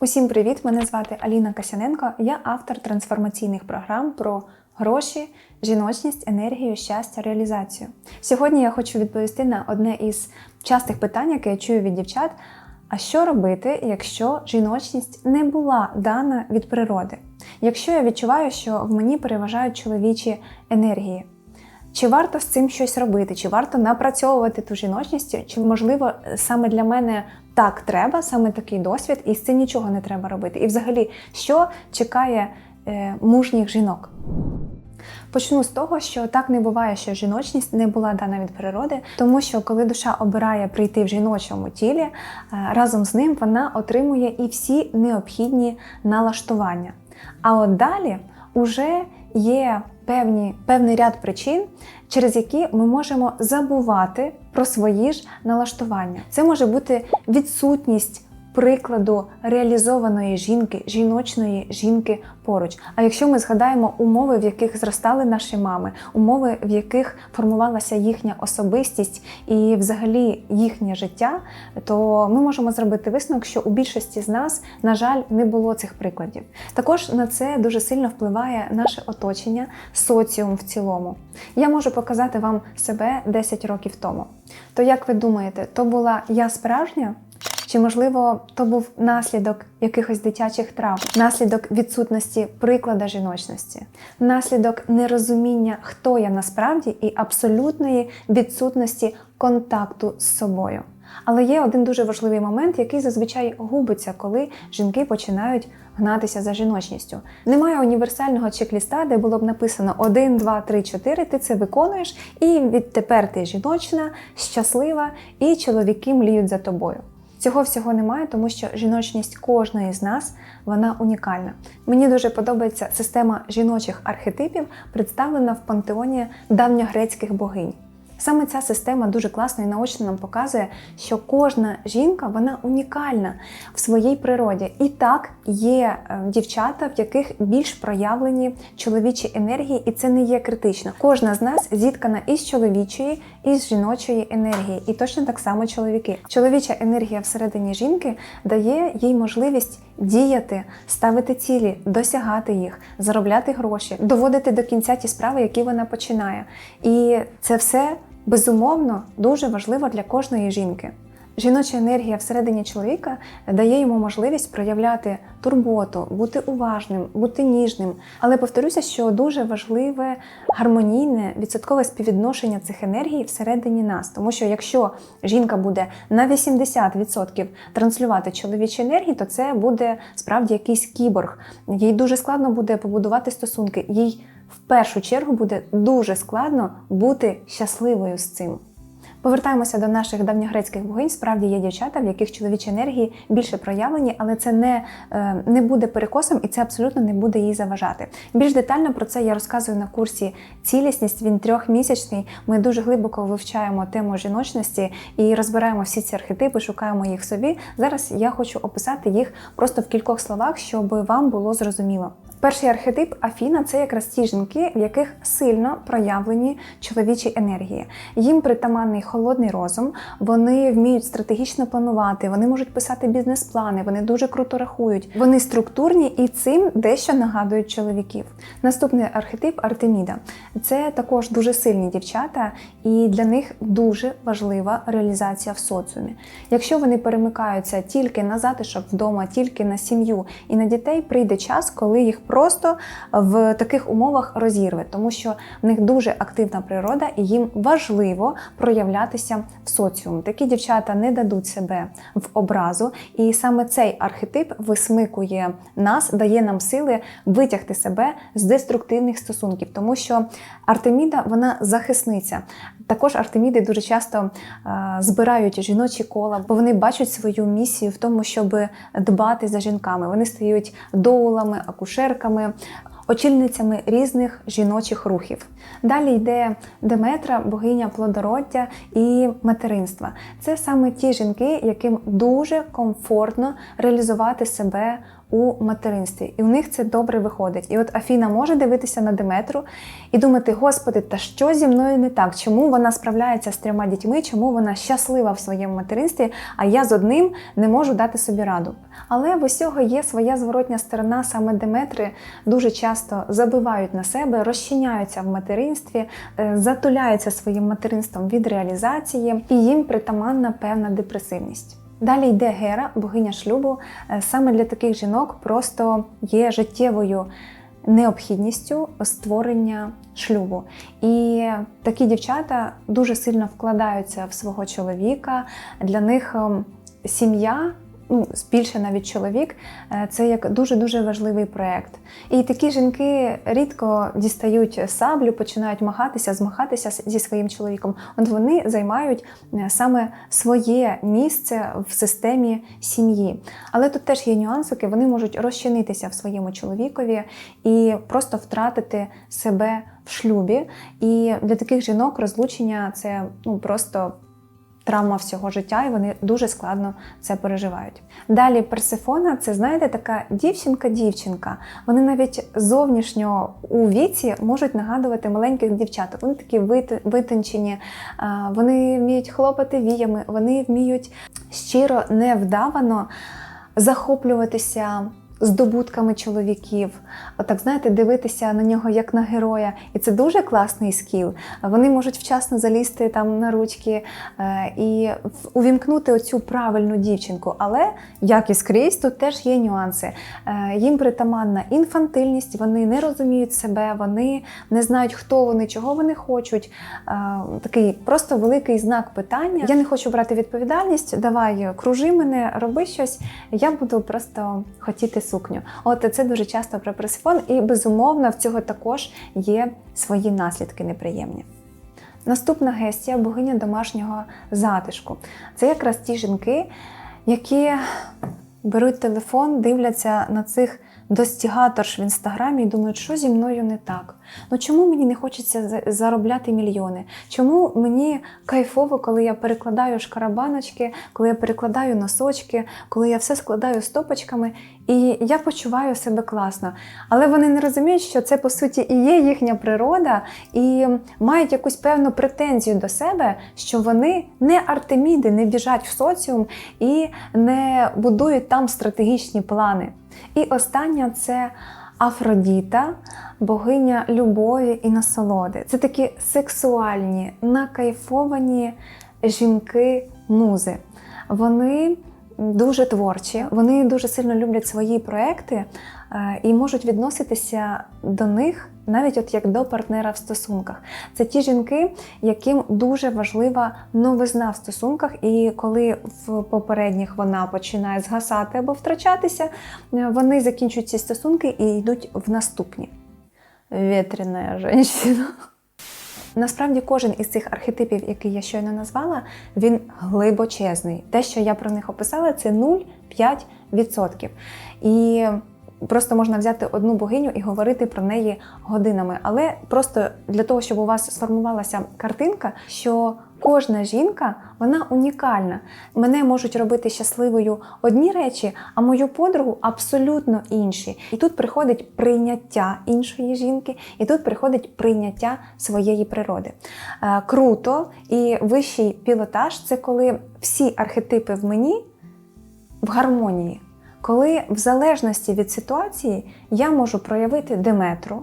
Усім привіт! Мене звати Аліна Касяненко. Я автор трансформаційних програм про гроші, жіночність, енергію, щастя, реалізацію. Сьогодні я хочу відповісти на одне із частих питань, яке я чую від дівчат. А що робити, якщо жіночність не була дана від природи? Якщо я відчуваю, що в мені переважають чоловічі енергії? Чи варто з цим щось робити? Чи варто напрацьовувати ту жіночність? Чи можливо саме для мене так треба, саме такий досвід, і з цим нічого не треба робити? І взагалі, що чекає е, мужніх жінок? Почну з того, що так не буває, що жіночність не була дана від природи, тому що коли душа обирає прийти в жіночому тілі, е, разом з ним вона отримує і всі необхідні налаштування. А от далі уже є певні, певний ряд причин, через які ми можемо забувати про свої ж налаштування. Це може бути відсутність прикладу реалізованої жінки, жіночної жінки поруч. А якщо ми згадаємо умови, в яких зростали наші мами, умови, в яких формувалася їхня особистість і взагалі їхнє життя, то ми можемо зробити висновок, що у більшості з нас, на жаль, не було цих прикладів. Також на це дуже сильно впливає наше оточення, соціум в цілому. Я можу показати вам себе 10 років тому. То як ви думаєте, то була я справжня? Чи можливо то був наслідок якихось дитячих травм, наслідок відсутності приклада жіночності, наслідок нерозуміння, хто я насправді, і абсолютної відсутності контакту з собою? Але є один дуже важливий момент, який зазвичай губиться, коли жінки починають гнатися за жіночністю. Немає універсального чек-ліста, де було б написано 1, 2, 3, 4, ти це виконуєш, і відтепер ти жіночна, щаслива, і чоловіки мліють за тобою. Цього всього немає, тому що жіночність кожної з нас вона унікальна. Мені дуже подобається система жіночих архетипів, представлена в пантеоні давньогрецьких богинь. Саме ця система дуже класно і наочно нам показує, що кожна жінка вона унікальна в своїй природі. І так є е, дівчата, в яких більш проявлені чоловічі енергії, і це не є критично. Кожна з нас зіткана із чоловічої і з жіночої енергії, і точно так само чоловіки. Чоловіча енергія всередині жінки дає їй можливість діяти, ставити цілі, досягати їх, заробляти гроші, доводити до кінця ті справи, які вона починає. І це все безумовно дуже важливо для кожної жінки. Жіноча енергія всередині чоловіка дає йому можливість проявляти турботу, бути уважним, бути ніжним. Але повторюся, що дуже важливе гармонійне відсоткове співвідношення цих енергій всередині нас. Тому що якщо жінка буде на 80% транслювати чоловічі енергії, то це буде справді якийсь кіборг. Їй дуже складно буде побудувати стосунки. Їй в першу чергу буде дуже складно бути щасливою з цим. Повертаємося до наших давньогрецьких богинь. Справді є дівчата, в яких чоловічі енергії більше проявлені, але це не, е, не буде перекосом і це абсолютно не буде їй заважати. Більш детально про це я розказую на курсі цілісність. Він трьохмісячний. Ми дуже глибоко вивчаємо тему жіночності і розбираємо всі ці архетипи, шукаємо їх собі. Зараз я хочу описати їх просто в кількох словах, щоб вам було зрозуміло. Перший архетип Афіна це якраз ті жінки, в яких сильно проявлені чоловічі енергії. Їм притаманний холодний розум, вони вміють стратегічно планувати, вони можуть писати бізнес-плани, вони дуже круто рахують, вони структурні і цим дещо нагадують чоловіків. Наступний архетип Артеміда. Це також дуже сильні дівчата, і для них дуже важлива реалізація в соціумі. Якщо вони перемикаються тільки на затишок вдома, тільки на сім'ю і на дітей, прийде час, коли їх просто в таких умовах розірве, тому що в них дуже активна природа і їм важливо проявлятися в соціумі. Такі дівчата не дадуть себе в образу, і саме цей архетип висмикує нас, дає нам сили витягти себе з деструктивних стосунків, тому що Артеміда вона захисниця. Також Артеміди дуже часто а, збирають жіночі кола, бо вони бачать свою місію в тому, щоб дбати за жінками. Вони стають доулами, акушерками. Очільницями різних жіночих рухів. Далі йде Деметра, богиня плодороддя і материнства. Це саме ті жінки, яким дуже комфортно реалізувати себе у материнстві, і у них це добре виходить. І от Афіна може дивитися на Деметру і думати: Господи, та що зі мною не так? Чому вона справляється з трьома дітьми? Чому вона щаслива в своєму материнстві? А я з одним не можу дати собі раду. Але в усього є своя зворотня сторона. Саме Деметри дуже часто забивають на себе, розчиняються в материнстві, е, затуляються своїм материнством від реалізації, і їм притаманна певна депресивність. Далі йде Гера, богиня шлюбу. Е, Саме для таких жінок просто є життєвою необхідністю створення шлюбу. І такі дівчата дуже сильно вкладаються в свого чоловіка. Для них ем, сім'я. Ну, більше навіть чоловік, е, це як дуже-дуже важливий проєкт. І такі жінки рідко дістають саблю, починають махатися, змахатися зі своїм чоловіком. От вони займають е, саме своє місце в системі сім'ї. Але тут теж є нюансики, вони можуть розчинитися в своєму чоловікові і просто втратити себе в шлюбі. І для таких жінок розлучення це ну просто травма всього життя, і вони дуже складно це переживають. Далі Персифона це, знаєте, така дівчинка-дівчинка. Вони навіть зовнішньо у віці можуть нагадувати маленьких дівчаток. Вони такі вит- витончені, вони вміють хлопати віями, вони вміють щиро, невдавано захоплюватися. Здобутками чоловіків, отак знаєте, дивитися на нього як на героя, і це дуже класний скіл. Вони можуть вчасно залізти там на ручки е, і увімкнути оцю правильну дівчинку. Але як і скрізь, тут теж є нюанси. Е, їм притаманна інфантильність, вони не розуміють себе, вони не знають, хто вони, чого вони хочуть. Е, такий просто великий знак питання. Я не хочу брати відповідальність. Давай кружи мене, роби щось. Я буду просто хотіти сукню. От це дуже часто про Персифон, і безумовно в цього також є свої наслідки неприємні. Наступна гестія богиня домашнього затишку. Це якраз ті жінки, які беруть телефон, дивляться на цих достігаторш в інстаграмі і думають, що зі мною не так. Ну чому мені не хочеться за- заробляти мільйони? Чому мені кайфово, коли я перекладаю шкарабаночки, коли я перекладаю носочки, коли я все складаю стопочками, і я почуваю себе класно. Але вони не розуміють, що це по суті і є їхня природа, і мають якусь певну претензію до себе, що вони не артеміди, не біжать в соціум і не будують там стратегічні плани. І остання це Афродіта, богиня любові і насолоди. Це такі сексуальні, накайфовані жінки-музи. Вони дуже творчі, вони дуже сильно люблять свої проекти е, і можуть відноситися до них навіть от як до партнера в стосунках. Це ті жінки, яким дуже важлива новизна в стосунках, і коли в попередніх вона починає згасати або втрачатися, е, вони закінчують ці стосунки і йдуть в наступні. Ветреная жінка. Насправді кожен із цих архетипів, який я щойно назвала, він глибочезний. Те, що я про них описала, це 0,5%. І просто можна взяти одну богиню і говорити про неї годинами. Але просто для того, щоб у вас сформувалася картинка, що кожна жінка вона унікальна. Мене можуть робити щасливою одні речі, а мою подругу абсолютно інші. І тут приходить прийняття іншої жінки, і тут приходить прийняття своєї природи. Е, Круто і вищий пілотаж це коли всі архетипи в мені в гармонії. Коли в залежності від ситуації я можу проявити Деметру,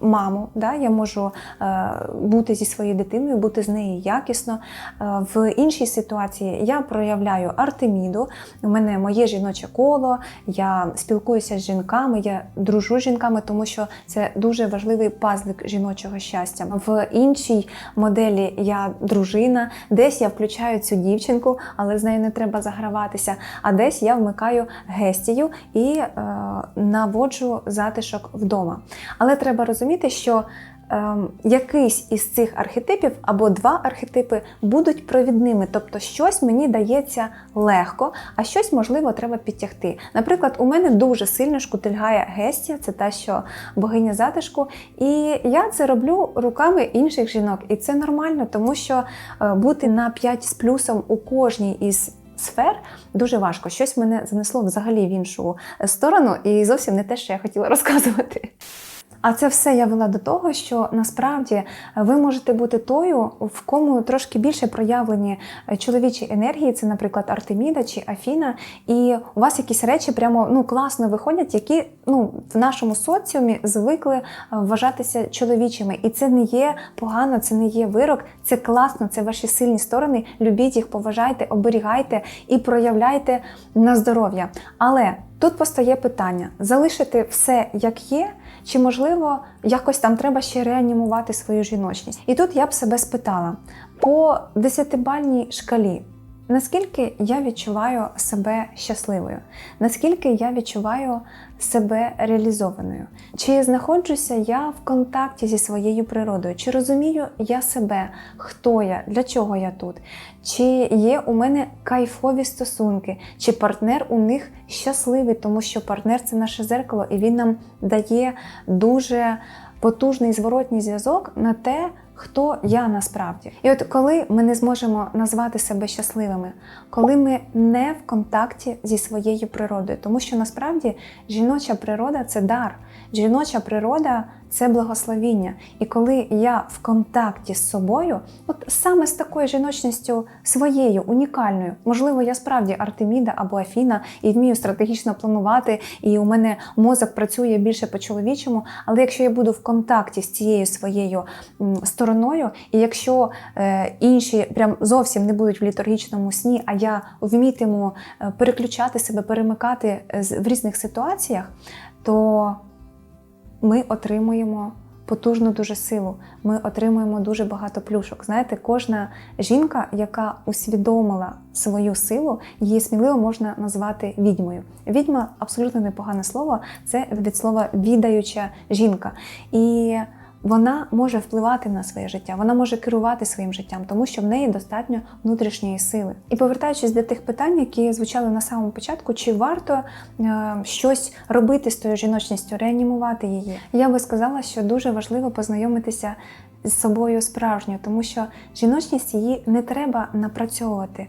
маму, да? я можу е, бути зі своєю дитиною, бути з нею якісно. Е, в іншій ситуації я проявляю Артеміду, у мене моє жіноче коло, я спілкуюся з жінками, я дружу з жінками, тому що це дуже важливий пазлик жіночого щастя. В іншій моделі я дружина, десь я включаю цю дівчинку, але з нею не треба заграватися. А десь я вмикаю гестію і е, наводжу затишок вдома. Але треба розуміти, що ем, якийсь із цих архетипів або два архетипи будуть провідними, тобто щось мені дається легко, а щось можливо треба підтягти. Наприклад, у мене дуже сильно шкутильгає Гестія, це та, що богиня затишку, і я це роблю руками інших жінок, і це нормально, тому що е, бути на 5 з плюсом у кожній із сфер дуже важко. Щось мене занесло взагалі в іншу сторону, і зовсім не те, що я хотіла розказувати. А це все я вела до того, що насправді ви можете бути тою, в кому трошки більше проявлені чоловічі енергії, це, наприклад, Артеміда чи Афіна, і у вас якісь речі прямо ну класно виходять, які ну в нашому соціумі звикли вважатися чоловічими. І це не є погано, це не є вирок, це класно, це ваші сильні сторони. Любіть їх, поважайте, оберігайте і проявляйте на здоров'я. Але тут постає питання: залишити все як є. Чи можливо якось там треба ще реанімувати свою жіночність? І тут я б себе спитала по десятибальній шкалі. Наскільки я відчуваю себе щасливою? Наскільки я відчуваю себе реалізованою? Чи знаходжуся я в контакті зі своєю природою? Чи розумію я себе, хто я, для чого я тут? Чи є у мене кайфові стосунки? Чи партнер у них щасливий, тому що партнер це наше зеркало, і він нам дає дуже потужний зворотній зв'язок на те, хто я насправді. І от коли ми не зможемо назвати себе щасливими, коли ми не в контакті зі своєю природою, тому що насправді жіноча природа це дар, жіноча природа це благословіння. І коли я в контакті з собою, от саме з такою жіночністю своєю, унікальною, можливо, я справді Артеміда або Афіна і вмію стратегічно планувати, і у мене мозок працює більше по-чоловічому. Але якщо я буду в контакті з цією своєю стороною, і якщо е, інші прям зовсім не будуть в літургічному сні, а я вмітиму е, переключати себе, перемикати е, в різних ситуаціях, то ми отримуємо потужну дуже силу. Ми отримуємо дуже багато плюшок. Знаєте, кожна жінка, яка усвідомила свою силу, її сміливо можна назвати відьмою. Відьма абсолютно непогане слово, це від слова відаюча жінка. І вона може впливати на своє життя, вона може керувати своїм життям, тому що в неї достатньо внутрішньої сили. І повертаючись до тих питань, які звучали на самому початку, чи варто е, щось робити з тою жіночністю, реанімувати її, я би сказала, що дуже важливо познайомитися з собою справжньою, тому що жіночність її не треба напрацьовувати,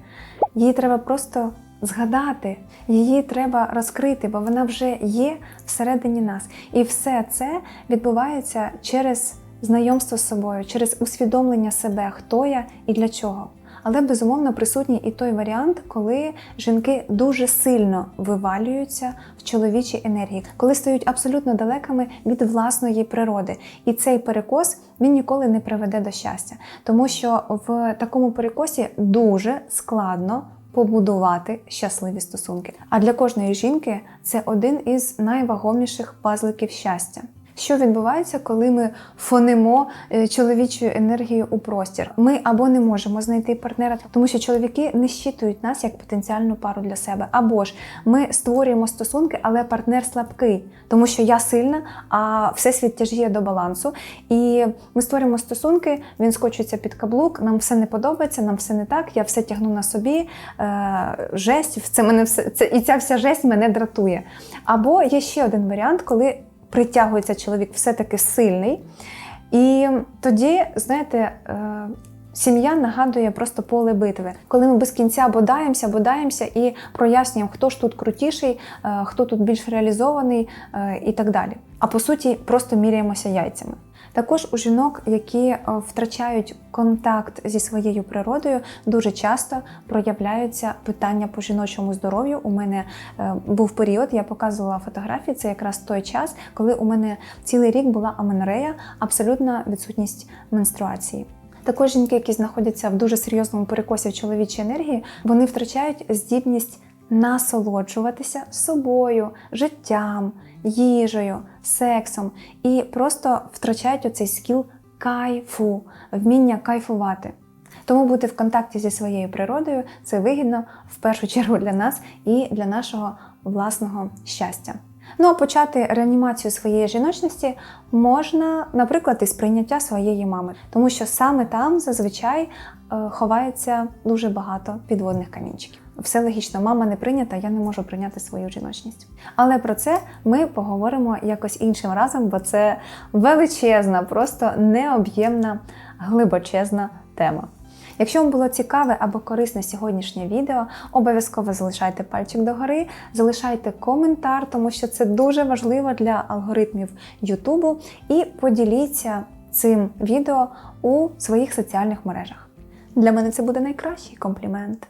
її треба просто згадати, її треба розкрити, бо вона вже є всередині нас. І все це відбувається через знайомство з собою, через усвідомлення себе, хто я і для чого. Але безумовно присутній і той варіант, коли жінки дуже сильно вивалюються в чоловічій енергії, коли стають абсолютно далекими від власної природи. І цей перекос він ніколи не приведе до щастя, тому що в такому перекосі дуже складно побудувати щасливі стосунки. А для кожної жінки це один із найвагоміших пазликів щастя. Що відбувається, коли ми фонимо е, чоловічу енергію у простір? Ми або не можемо знайти партнера, тому що чоловіки не щитують нас як потенціальну пару для себе. Або ж ми створюємо стосунки, але партнер слабкий, тому що я сильна, а всесвіт тяжіє до балансу. І ми створюємо стосунки, він скочується під каблук, нам все не подобається, нам все не так, я все тягну на собі. Е, жесть, це мене все це і ця вся жесть мене дратує. Або є ще один варіант, коли притягується чоловік все-таки сильний. І тоді, знаєте, е, сім'я нагадує просто поле битви, коли ми без кінця бодаємося, бодаємося і прояснюємо, хто ж тут крутіший, е, хто тут більш реалізований е, і так далі. А по суті, просто міряємося яйцями. Також у жінок, які е, втрачають контакт зі своєю природою, дуже часто проявляються питання по жіночому здоров'ю. У мене е, був період, я показувала фотографії. Це якраз той час, коли у мене цілий рік була аменорея, абсолютна відсутність менструації. Також жінки, які знаходяться в дуже серйозному перекосі в чоловічій енергії, вони втрачають здібність насолоджуватися собою, життям, їжею, сексом і просто втрачають оцей скіл кайфу, вміння кайфувати. Тому бути в контакті зі своєю природою це вигідно в першу чергу для нас і для нашого власного щастя. Ну а почати реанімацію своєї жіночності можна, наприклад, із прийняття своєї мами, тому що саме там зазвичай е, ховається дуже багато підводних камінчиків. Все логічно, мама не прийнята, я не можу прийняти свою жіночність. Але про це ми поговоримо якось іншим разом, бо це величезна, просто необ'ємна, глибочезна тема. Якщо вам було цікаве або корисне сьогоднішнє відео, обов'язково залишайте пальчик догори, залишайте коментар, тому що це дуже важливо для алгоритмів Ютубу. І поділіться цим відео у своїх соціальних мережах. Для мене це буде найкращий комплімент.